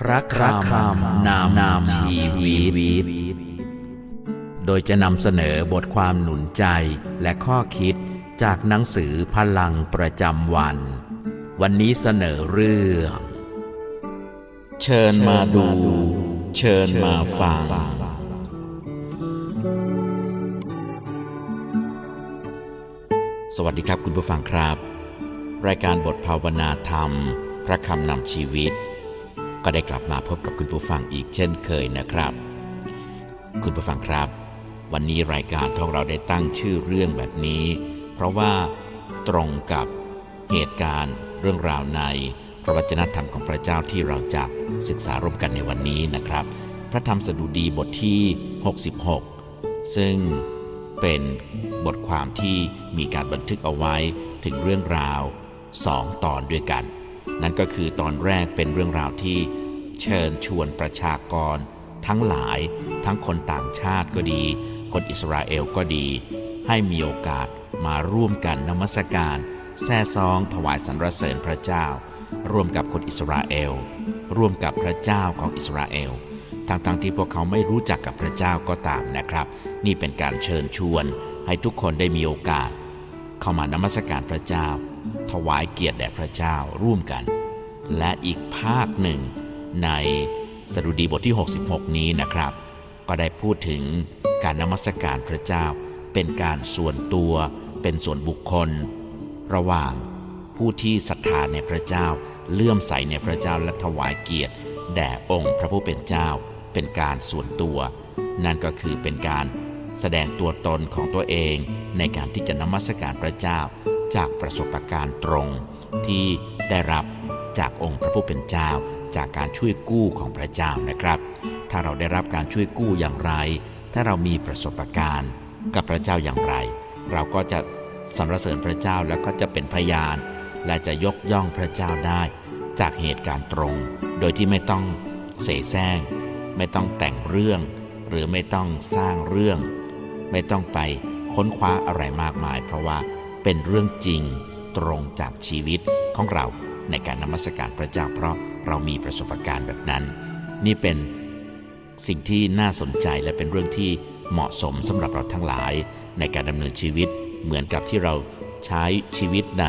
พระคำนามนามชีวิต โดยจะนำเสนอบทความหนุนใจและข้อคิดจากหนังสือพลังประจำวัน วันนี้เสนอเรื่อง เชิญมาดู เชิญมาฟัง สวัสดีครับคุณผู้ฟังครับ รายการบทภาวนาธรรม พระคำนำชีวิต ก็ได้กลับมาพบกับคุณผู้ฟังอีกเช่นเคยนะครับ คุณผู้ฟังครับ วันนี้รายการของเราได้ตั้งชื่อเรื่องแบบนี้ เพราะว่าตรงกับเหตุการณ์เรื่องราวในพระวจนะธรรมของพระเจ้าที่เราจะศึกษาร่วมกันในวันนี้นะครับ พระธรรมสดุดีบทที่ 66 ซึ่งเป็นบทความที่มีการบันทึกเอาไว้ถึงเรื่องราวสองตอนด้วยกัน นั่นก็คือตอนแรกเป็นเรื่องราวที่เชิญชวนประชากร ทั้งหลาย ทั้งคนต่างชาติก็ดี คนอิสราเอลก็ดี ให้มีโอกาสมาร่วมกันนมัสการแซ่ซองถวายสรรเสริญพระเจ้า ร่วมกับคนอิสราเอล ร่วมกับพระเจ้าของอิสราเอลทั้งๆทที่พวกเขาไม่รู้จักกับพระเจ้าก็ตามนะครับ นี่เป็นการเชิญชวนให้ทุกคนได้มีโอกาส เข้ามานมัสการพระเจ้า ถวายเกียรติแด่พระเจ้าร่วมกัน และอีกภาคหนึ่งในสดุดีบทที่ 66 นี้นะครับ ก็ได้พูดถึงการนมัสการพระเจ้า เป็นการส่วนตัวเป็นส่วนบุคคล ระหว่างผู้ที่ศรัทธาในพระเจ้า เลื่อมใสในพระเจ้าและถวายเกียรติ แด่องค์พระผู้เป็นเจ้า เป็นการส่วนตัว นั่นก็คือเป็นการแสดงตัวตนของตัวเองในการที่จะนมัสการพระเจ้า จากประสบการณ์ตรงที่ได้รับจากองค์พระผู้เป็นเจ้า จากการช่วยกู้ของพระเจ้านะครับ ถ้าเราได้รับการช่วยกู้อย่างไร ถ้าเรามีประสบการณ์กับพระเจ้าอย่างไร เราก็จะสรรเสริญพระเจ้าแล้วก็จะเป็นพยาน และจะยกย่องพระเจ้าได้ จากเหตุการณ์ตรง โดยที่ไม่ต้องเสแสร้งไม่ต้องแต่งเรื่อง หรือไม่ต้องสร้างเรื่อง ไม่ต้องไปค้นคว้าอะไรมากมาย เพราะว่า เป็นเรื่องจริงตรงจากชีวิตของเราในการนมัสการพระเจ้า เพราะเรามีประสบการณ์แบบนั้น นี่เป็นสิ่งที่น่าสนใจและเป็นเรื่องที่เหมาะสมสำหรับเราทั้งหลาย ในการดำเนินชีวิตเหมือนกับที่เราใช้ชีวิตใน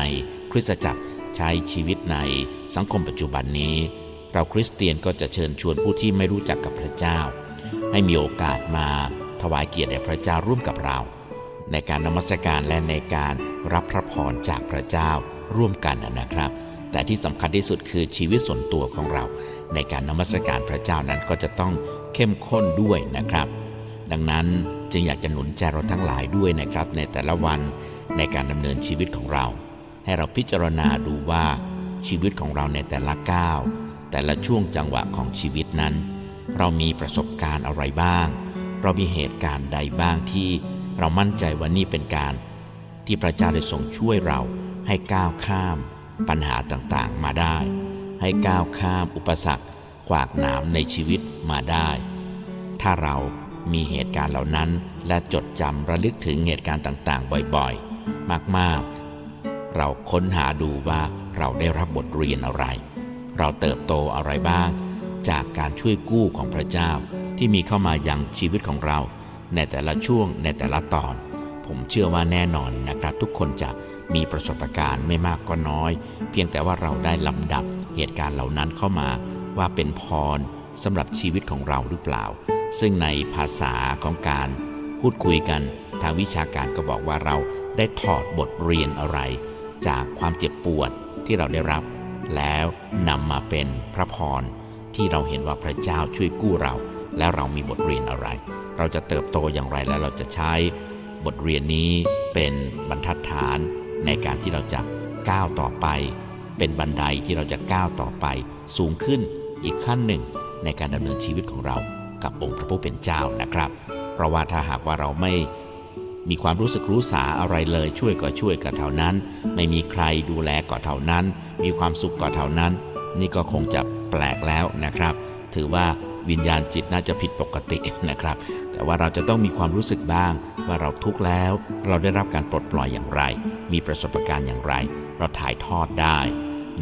คริสตจักรใช้ชีวิตในสังคมปัจจุบันนี้ เราคริสเตียนก็จะเชิญชวนผู้ที่ไม่รู้จักกับพระเจ้า ให้มีโอกาสมาถวายเกียรติแด่พระเจ้าร่วมกับเรา ในการนมัสการและในการรับพระพรจากพระเจ้าร่วมกันนะครับ แต่ที่สำคัญที่สุดคือชีวิตส่วนตัวของเรา ในการนมัสการพระเจ้านั้นก็จะต้องเข้มข้นด้วยนะครับ ดังนั้นจึงอยากจะหนุนใจเราทั้งหลายด้วยนะครับ ในแต่ละวันในการดำเนินชีวิตของเรา ให้เราพิจารณาดูว่าชีวิตของเราในแต่ละก้าวแต่ละช่วงจังหวะของชีวิตนั้น เรามีประสบการณ์อะไรบ้าง เรามีเหตุการณ์ใดบ้างที่ เรามั่นใจว่านี่เป็นการที่พระเจ้าได้ทรงช่วยเราให้ก้าวข้าม ปัญหาต่างๆมาได้ ให้ก้าวข้ามอุปสรรคขวากหนามในชีวิตมาได้ ถ้าเรามีเหตุการณ์เหล่านั้นและจดจำระลึกถึงเหตุการณ์ต่างๆ บ่อยๆ มากๆ เราค้นหาดูว่าเราได้รับบทเรียนอะไร เราเติบโตอะไรบ้าง จากการช่วยกู้ของพระเจ้าที่มีเข้ามายังชีวิตของเรา ในแต่ละช่วงในแต่ละตอน ผมเชื่อว่าแน่นอนนะครับ ทุกคนจะมีประสบการณ์ไม่มากก็น้อย เพียงแต่ว่าเราได้ลำดับเหตุการณ์เหล่านั้นเข้ามาว่าเป็นพรสำหรับชีวิตของเราหรือเปล่า ซึ่งในภาษาของการพูดคุยกันทางวิชาการก็บอกว่าเราได้ถอดบทเรียนอะไร จากความเจ็บปวดที่เราได้รับ แล้วนำมาเป็นพระพรที่เราเห็นว่าพระเจ้าช่วยกู้เรา แล้วเรามีบทเรียนอะไร เราจะเติบโตอย่างไรและเราจะใช้บทเรียนนี้เป็นบรรทัดฐานในการที่เราจะก้าวต่อไป เป็นบันไดที่เราจะก้าวต่อไป สูงขึ้นอีกขั้นหนึ่ง ในการดำเนินชีวิตของเรากับองค์พระผู้เป็นเจ้านะครับ เพราะว่าถ้าหากว่าเราไม่มีความรู้สึกรู้สาอะไรเลยช่วยก็ช่วยก็เท่านั้น ไม่มีใครดูแลก็เท่านั้น มีความสุขก็เท่านั้น นี่ก็คงจะแปลกแล้วนะครับ ถือว่าวิญญาณจิตน่าจะผิดปกตินะครับ แต่ว่าเราจะต้องมีความรู้สึกบ้าง ว่าเราทุกข์แล้ว เราได้รับการปลดปล่อยอย่างไร มีประสบการณ์อย่างไร เราถ่ายทอดได้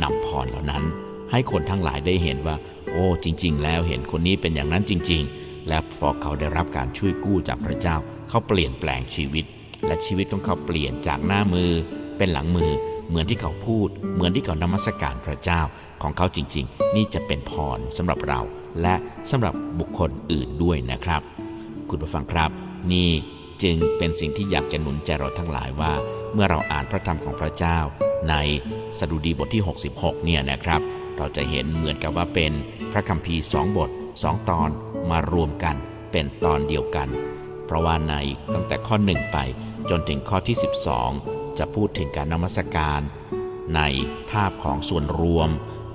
นำพรเหล่านั้น ให้คนทั้งหลายได้เห็นว่า โอ้จริง ๆ แล้วเห็นคนนี้เป็นอย่างนั้นจริง ๆ และพอเขาได้รับการช่วยกู้จากพระเจ้า เขาเปลี่ยนแปลงชีวิต และชีวิตของเขาเปลี่ยนจากหน้ามือ เป็นหลังมือ เหมือนที่เขาพูด เหมือนที่เขานมัสการพระเจ้าของเขาจริง ๆ นี่จะเป็นพรสำหรับเราและสำหรับบุคคลอื่นด้วยนะครับ คุณผู้ฟังครับ นี่จึงเป็นสิ่งที่อยากจะหนุนใจเราทั้งหลายว่า เมื่อเราอ่านพระธรรมของพระเจ้า ในสดุดีบทที่ 66 เนี่ยนะครับ เราจะเห็นเหมือนกับว่าเป็นพระคัมภีร์สองบทสองตอนมารวมกันเป็นตอนเดียวกัน เพราะว่าในตั้งแต่ข้อ1ไปจนถึงข้อที่ 12 จะพูดถึงการนมัสการ ในภาพของส่วนรวม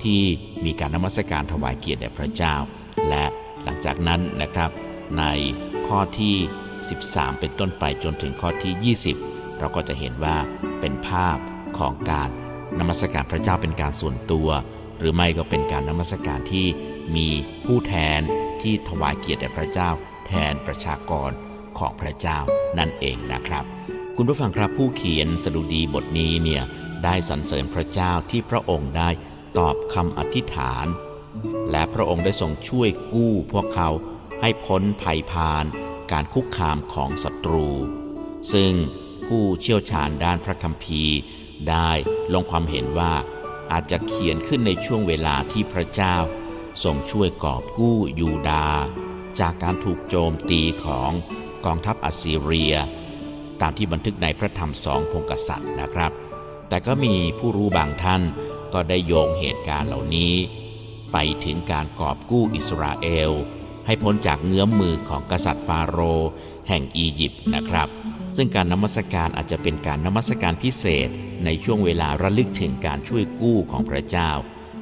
ที่มีการนมัสการถวายเกียรติแด่พระเจ้า และหลังจากนั้นนะครับ ในข้อที่ 13 เป็นต้นไปจนถึงข้อที่ 20 เราก็จะเห็นว่าเป็นภาพของการนมัสการพระเจ้าเป็นการส่วนตัว หรือไม่ก็เป็นการนมัสการที่มีผู้แทนที่ถวายเกียรติแด่พระเจ้า แทนประชากรของพระเจ้านั่นเองนะครับ คุณผู้ฟังครับผู้เขียนสดุดีบทนี้เนี่ยได้สรรเสริญพระเจ้าที่พระองค์ได้ตอบคำอธิษฐาน และพระองค์ได้ทรงช่วยกู้พวกเขา ให้พ้นภัยพานการคุกคามของศัตรู ซึ่งผู้เชี่ยวชาญด้านพระคัมภีร์ ได้ลงความเห็นว่าอาจจะเขียนขึ้นในช่วงเวลาที่พระเจ้าทรงช่วยกอบกู้ยูดาห์จากการถูกโจมตีของกองทัพอัสซีเรีย ตามที่บันทึกในพระธรรมสองพงกษัตริย์นะครับ แต่ก็มีผู้รู้บางท่านก็ได้โยงเหตุการณ์เหล่านี้ ไปถึงการกอบกู้อิสราเอล ให้พ้นจากเงื้อมมือของกษัตริย์ฟาโรห์แห่งอียิปต์นะครับ ซึ่งการนมัสการอาจจะเป็นการนมัสการพิเศษในช่วงเวลาระลึกถึงการช่วยกู้ของพระเจ้า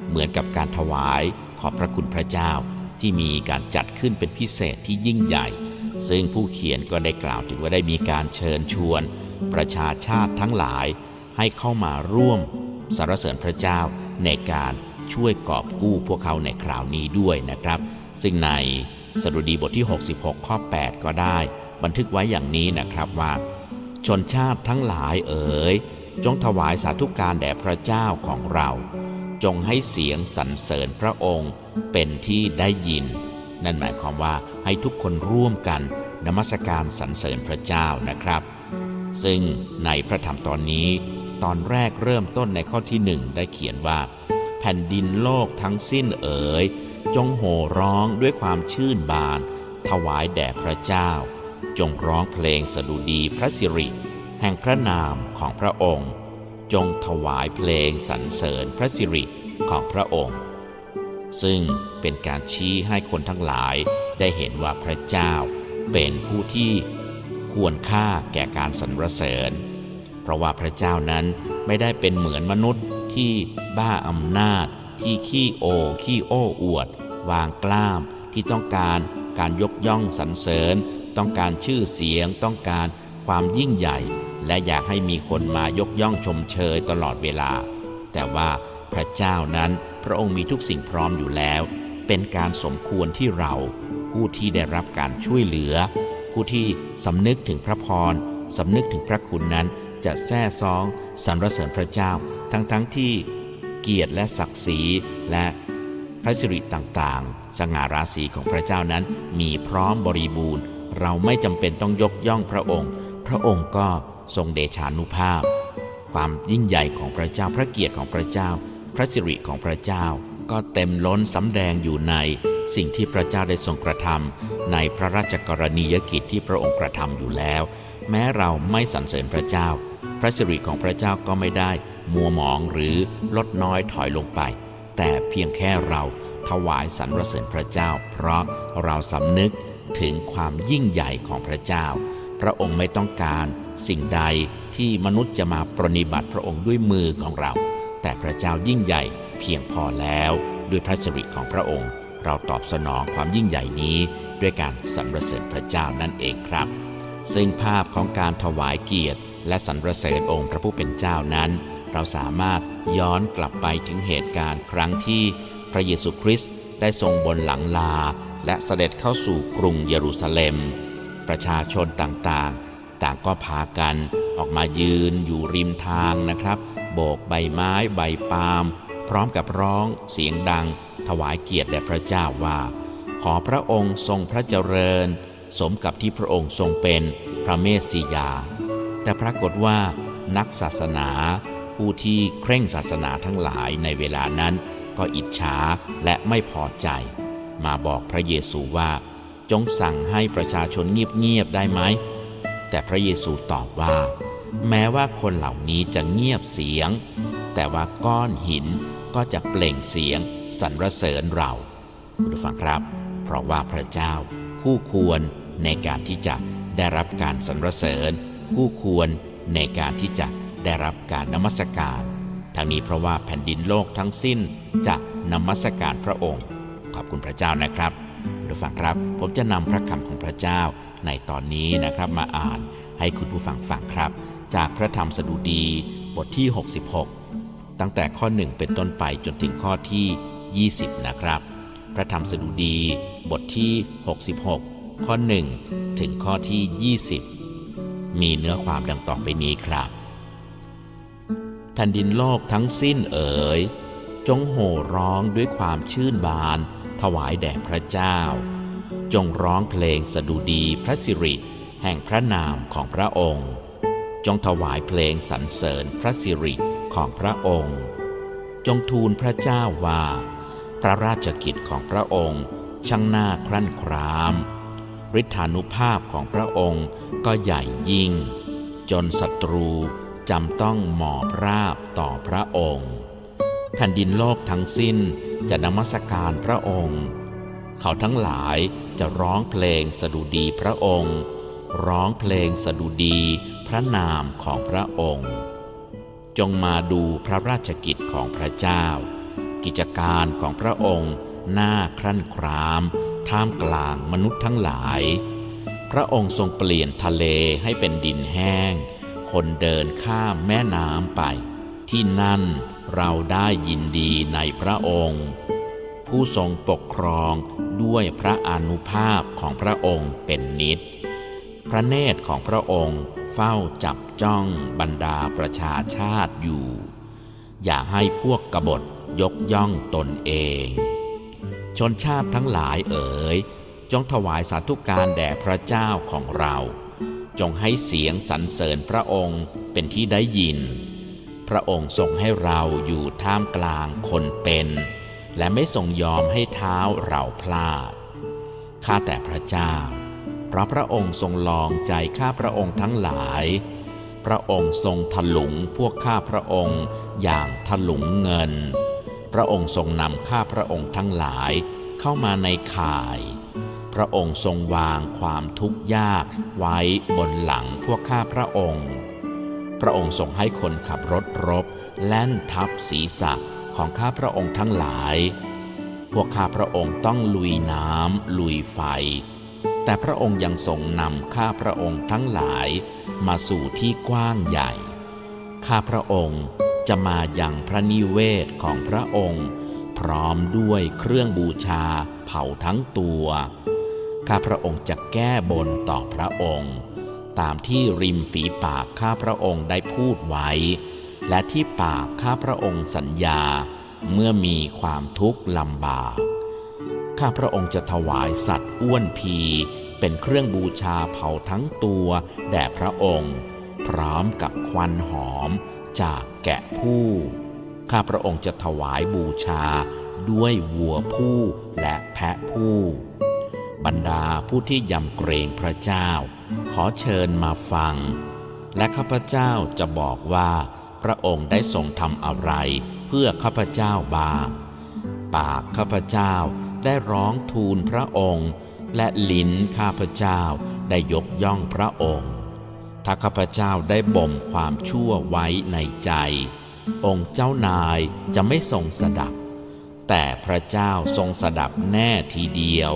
เหมือนกับการถวายขอบพระคุณพระเจ้า ที่มีการจัดขึ้นเป็นพิเศษที่ยิ่งใหญ่ ซึ่งผู้เขียนก็ได้กล่าวถึงว่าได้มีการเชิญชวน ประชาชาติทั้งหลาย ให้เข้ามาร่วมสรรเสริญพระเจ้าในการช่วยกอบกู้พวกเขาในคราวนี้ด้วยนะครับ ซึ่งใน สดุดีบทที่ 66 ข้อ 8 ก็ได้ บันทึกไว้อย่างนี้นะครับว่า ชนชาติทั้งหลายเอ๋ยจงถวายสาธุการแด่พระเจ้าของเรา จงให้เสียงสรรเสริญพระองค์เป็นที่ได้ยิน นั่นหมายความว่าให้ทุกคนร่วมกันนมัสการสรรเสริญพระเจ้านะครับ ซึ่งในพระธรรมตอนนี้ ตอนแรกเริ่มต้นในข้อที่หนึ่งได้เขียนว่า แผ่นดินโลกทั้งสิ้นเอ๋ย จงโห่ร้องด้วยความชื่นบาน ถวายแด่พระเจ้า จงร้องเพลงสดุดีพระสิริ แห่งพระนามของพระองค์ จงถวายเพลงสรรเสริญพระสิริของพระองค์ ซึ่งเป็นการชี้ให้คนทั้งหลายได้เห็นว่าพระเจ้าเป็นผู้ที่ควรค่าแก่การสรรเสริญ เพราะว่าพระเจ้านั้นไม่ได้เป็นเหมือนมนุษย์ที่บ้าอำนาจ ที่ขี้โอ ขี้โอ้อวด วางกล้าม ที่ต้องการการยกย่องสรรเสริญ ต้องการชื่อเสียง ต้องการความยิ่งใหญ่ และอยากให้มีคนมายกย่องชมเชยตลอดเวลา แต่ว่าพระเจ้านั้นพระองค์มีทุกสิ่งพร้อมอยู่แล้ว เป็นการสมควรที่เรา ผู้ที่ได้รับการช่วยเหลือ ผู้ที่สำนึกถึงพระพรสำนึกถึงพระคุณนั้นจะแท้ซองสรรเสริญพระเจ้า ทั้งๆทที่ เกียรติและศักดิ์ศรีและพระสิริต่างๆ สง่าราศีของพระเจ้านั้นมีพร้อมบริบูรณ์ เราไม่จำเป็นต้องยกย่องพระองค์ พระองค์ก็ทรงเดชานุภาพ ความยิ่งใหญ่ของพระเจ้าพระเกียรติของพระเจ้า พระสิริของพระเจ้า ก็เต็มล้นสำแดงอยู่ในสิ่งที่พระเจ้าได้ทรงกระทำในพระราชกรณียกิจที่พระองค์กระทำอยู่แล้ว แม้เราไม่สรรเสริญพระเจ้า พระสิริของพระเจ้าก็ไม่ได้ มัวหมองหรือลดน้อยถอยลงไป แต่เพียงแค่เราถวายสรรเสริญพระเจ้า เพราะเราสำนึกถึงความยิ่งใหญ่ของพระเจ้า พระองค์ไม่ต้องการสิ่งใดที่มนุษย์จะมาปรนิบัติพระองค์ด้วยมือของเรา แต่พระเจ้ายิ่งใหญ่เพียงพอแล้วด้วยพระสิริของพระองค์ เราตอบสนองความยิ่งใหญ่นี้ ด้วยการสรรเสริญพระเจ้านั่นเองครับ ซึ่งภาพของการถวายเกียรติ และสรรเสริญองค์พระผู้เป็นเจ้านั้น เราสามารถย้อนกลับไปถึงเหตุการณ์ครั้งที่พระเยซูคริสต์ได้ทรงบนหลังลา และเสด็จเข้าสู่กรุงเยรูซาเล็ม ประชาชนต่างๆ ต่างก็พากันออกมายืนอยู่ริมทางนะครับ โบกใบไม้ใบปาล์มพร้อมกับร้องเสียงดัง ถวายเกียรติแด่พระเจ้าว่า ขอพระองค์ทรงพระเจริญ สมกับที่พระองค์ทรงเป็นพระเมสสิยา แต่ปรากฏว่านักศาสนา ผู้ที่เคร่งศาสนาทั้งหลายในเวลานั้น ก็อิจฉาและไม่พอใจ มาบอกพระเยซูว่า จงสั่งให้ประชาชนเงียบๆได้ไหม แต่พระเยซูตอบว่า แม้ว่าคนเหล่านี้จะเงียบเสียง แต่ว่าก้อนหินก็จะเปล่งเสียงสรรเสริญเราคุณผู้ฟังครับ เพราะว่าพระเจ้าคู่ควรในการที่จะได้รับการสรรเสริญ คู่ควรในการที่จะ ได้รับการนมัสการ ทั้งนี้เพราะว่าแผ่นดินโลกทั้งสิ้นจะนมัสการพระองค์ ขอบคุณพระเจ้านะครับคุณผู้ฟังครับ ผมจะนำพระคำของพระเจ้าในตอนนี้นะครับมาอ่านให้คุณผู้ฟังฟังครับ จากพระธรรมสดุดีบทที่ 66 ตั้งแต่ข้อ 1 เป็นต้นไปจนถึงข้อที่ 20 นะครับ พระธรรมสดุดีบทที่ 66 ข้อ 1 ถึงข้อที่ 20 มีเนื้อความดังต่อไปนี้ครับ ผ่นดินโลกทั้งสิ้นเอ๋ย จงโห่ร้องด้วยความชื่นบาน ถวายแด่พระเจ้า จงร้องเพลงสดุดีพระสิริ แห่งพระนามของพระองค์ จงถวายเพลงสรรเสริญพระสิริของพระองค์ จงทูลพระเจ้าว่า พระราชกิจของพระองค์ช่างน่าครั่นครามฤทธานุภาพของพระองค์ก็ใหญ่ยิ่ง จนศัตรู จำต้องหมอบราบต่อพระองค์ แผ่นดินโลกทั้งสิ้นจะนมัสการพระองค์ เขาทั้งหลายจะร้องเพลงสดุดีพระองค์ ร้องเพลงสดุดีพระนามของพระองค์ จงมาดูพระราชกิจของพระเจ้า กิจการของพระองค์หน่าครั่นคราม ท่ามกลางมนุษย์ทั้งหลาย พระองค์ทรงเปลี่ยนทะเลให้เป็นดินแห้ง คนเดินข้ามแม่น้ำไป ที่นั่นเราได้ยินดีในพระองค์ ผู้ทรงปกครองด้วยพระอนุภาพของพระองค์เป็นนิจพระเนตรของพระองค์เฝ้าจับจ้องบรรดาประชาชาติอยู่ อย่าให้พวกกบฏยกย่องตนเอง ชนชาติทั้งหลายเอ๋ยจงถวายสาธุการแด่พระเจ้าของเรา จงให้เสียงสรรเสริญพระองค์เป็นที่ได้ยิน พระองค์ทรงให้เราอยู่ท่ามกลางคนเป็น และไม่ทรงยอมให้เท้าเราพลาด ข้าแต่พระเจ้า เพราะพระองค์ทรงลองใจข้าพระองค์ทั้งหลาย พระองค์ทรงถลุงพวกข้าพระองค์อย่างถลุงเงิน พระองค์ทรงนำข้าพระองค์ทั้งหลายเข้ามาในข่าย ระองค์ทรงวางความทุกข์ยากไว้บนหลังพวกข้าพระองค์ พระองค์ทรงให้คนขับรถรบ แล่นทับศีรษะของข้าพระองค์ทั้งหลาย พวกข้าพระองค์ต้องลุยน้ำลุยไฟ แต่พระองค์ยังทรงนำข้าพระองค์ทั้งหลายมาสู่ที่กว้างใหญ่ ข้าพระองค์จะมาอยังพระนิเวศของพระองค์ พร้อมด้วยเครื่องบูชาเผาทั้งตัว ข้าพระองค์จะแก้บนต่อพระองค์ ตามที่ริมฝีปากข้าพระองค์ได้พูดไว้ และที่ปากข้าพระองค์สัญญาเมื่อมีความทุกข์ลำบาก ข้าพระองค์จะถวายสัตว์อ้วนพี เป็นเครื่องบูชาเผาทั้งตัวแด่พระองค์ พร้อมกับควันหอมจากแกะผู้ ข้าพระองค์จะถวายบูชาด้วยวัวผู้และแพะผู้ บรรดาผู้ที่ยำเกรงพระเจ้า ขอเชิญมาฟัง และข้าพเจ้าจะบอกว่า พระองค์ได้ทรงทำอะไร เพื่อข้าพเจ้าบ้างปากข้าพเจ้าได้ร้องทูลพระองค์ และลิ้นข้าพเจ้าได้ยกย่องพระองค์ ถ้าข้าพเจ้าได้บ่มความชั่วไว้ในใจ องค์เจ้านายจะไม่ทรงสดับ แต่พระเจ้าทรงสดับแน่ทีเดียว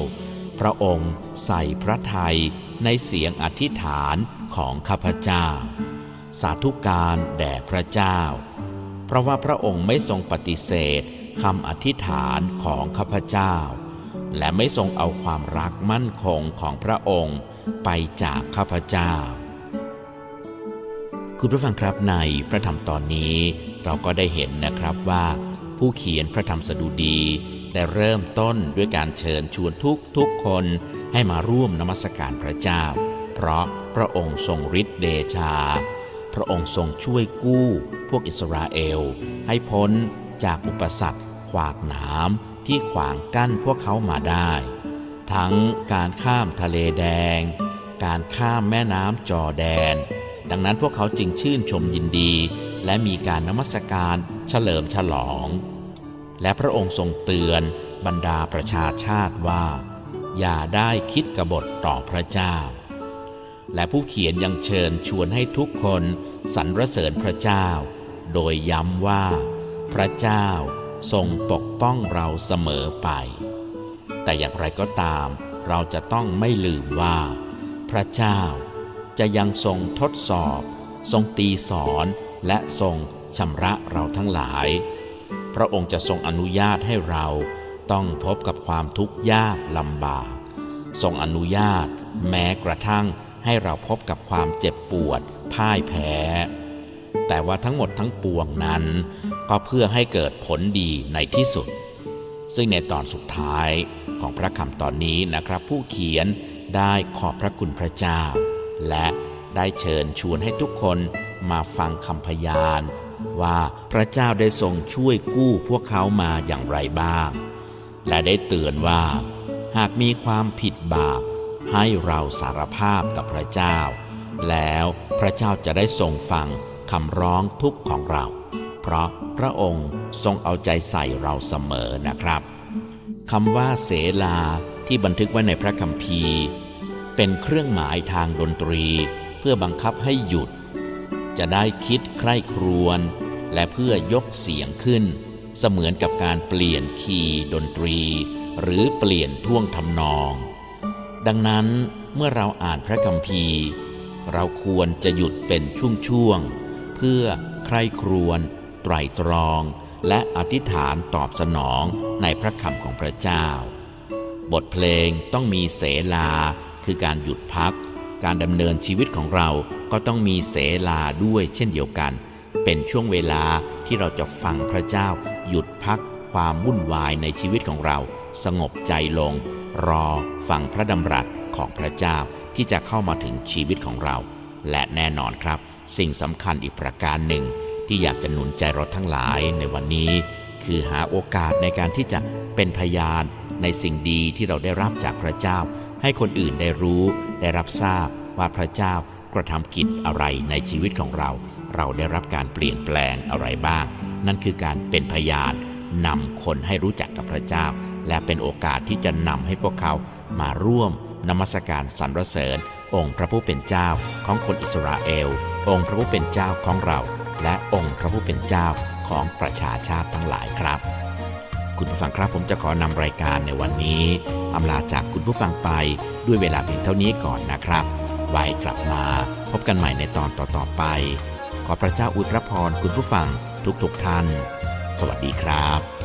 พระองค์ใส่พระทัยในเสียงอธิษฐานของข้าพเจ้า สาธุการแด่พระเจ้า เพราะว่าพระองค์ไม่ทรงปฏิเสธคำอธิษฐานของข้าพเจ้า และไม่ทรงเอาความรักมั่นคงของพระองค์ไปจากข้าพเจ้า คุณผู้ฟังครับในพระธรรมตอนนี้เราก็ได้เห็นนะครับว่า ผู้เขียนพระธรรมสดุดี ได้เริ่มต้นด้วยการเชิญชวนทุกทุกๆคนให้มาร่วมนมัสการพระเจ้า เพราะพระองค์ทรงฤทธิเดชา พระองค์ทรงช่วยกู้พวกอิสราเอล ให้พ้นจากอุปสรรคขวากหนามที่ขวางกั้นพวกเขามาได้ ทั้งการข้ามทะเลแดง การข้ามแม่น้ำจอแดน ดังนั้นพวกเขาจึงชื่นชมยินดี และมีการนมัสการเฉลิมฉลอง และพระองค์ทรงเตือนบรรดาประชาชาติว่า อย่าได้คิดกบฏต่อพระเจ้า และผู้เขียนยังเชิญชวนให้ทุกคนสรรเสริญพระเจ้า โดยย้ำว่า พระเจ้าทรงปกป้องเราเสมอไป แต่อย่างไรก็ตาม เราจะต้องไม่ลืมว่า พระเจ้าจะยังทรงทดสอบ ทรงตีสอนและทรงชำระเราทั้งหลาย พระองค์จะทรงอนุญาตให้เราต้องพบกับความทุกข์ยากลำบาก ทรงอนุญาต แม้กระทั่งให้เราพบกับความเจ็บปวด พ่ายแพ้ แต่ว่าทั้งหมดทั้งปวงนั้น ก็เพื่อให้เกิดผลดีในที่สุด ซึ่งในตอนสุดท้ายของพระคำตอนนี้นะครับ ผู้เขียนได้ขอบพระคุณพระเจ้า และได้เชิญชวนให้ทุกคนมาฟังคำพยาน ว่าพระเจ้าได้ทรงช่วยกู้พวกเขามาอย่างไรบ้าง และได้เตือนว่า หากมีความผิดบาปให้เราสารภาพกับพระเจ้า แล้วพระเจ้าจะได้ทรงฟังคำร้องทุกข์ของเรา เพราะพระองค์ทรงเอาใจใส่เราเสมอนะครับคำว่าเสลาที่บันทึกไว้ในพระคัมภีร์ เป็นเครื่องหมายทางดนตรี เพื่อบังคับให้หยุด จะได้คิดใคร่ครวญและเพื่อยกเสียงขึ้น เสมือนกับการเปลี่ยนคีย์ดนตรี หรือเปลี่ยนท่วงทำนอง ดังนั้นเมื่อเราอ่านพระคัมภีร์ เราควรจะหยุดเป็นช่วงๆเพื่อใคร่ครวญไตรตรอง และอธิษฐานตอบสนองในพระคำของพระเจ้า บทเพลงต้องมีเสลา คือการหยุดพัก การดำเนินชีวิตของเรา ก็ต้องมีเสลาด้วยเช่นเดียวกัน เป็นช่วงเวลาที่เราจะฟังพระเจ้า หยุดพักความวุ่นวายในชีวิตของเรา สงบใจลง รอฟังพระดำรัสของพระเจ้าที่จะเข้ามาถึงชีวิตของเรา และแน่นอนครับ สิ่งสำคัญอีกประการหนึ่ง ที่อยากจะหนุนใจเราทั้งหลายในวันนี้ คือหาโอกาสในการที่จะเป็นพยานในสิ่งดีที่เราได้รับจากพระเจ้า ให้คนอื่นได้รู้ ได้รับทราบว่าพระเจ้า กระทำกิจอะไรในชีวิตของเรา เราได้รับการเปลี่ยนแปลงอะไรบ้าง นั่นคือการเป็นพยานนำคนให้รู้จักกับพระเจ้า และเป็นโอกาสที่จะนำให้พวกเขามาร่วมนมัสการสรรเสริญ องค์พระผู้เป็นเจ้าของคนอิสราเอล องค์พระผู้เป็นเจ้าของเรา และองค์พระผู้เป็นเจ้าของประชาชาติทั้งหลายครับ คุณผู้ฟังครับผมจะขอนำรายการในวันนี้อำลาจากคุณผู้ฟังไปด้วยเวลาเพียงเท่านี้ก่อนนะครับ ไว้กลับมา พบกันใหม่ในตอนต่อๆไป ขอพระเจ้าอุตรพรคุณผู้ฟังทุกๆท่าน สวัสดีครับ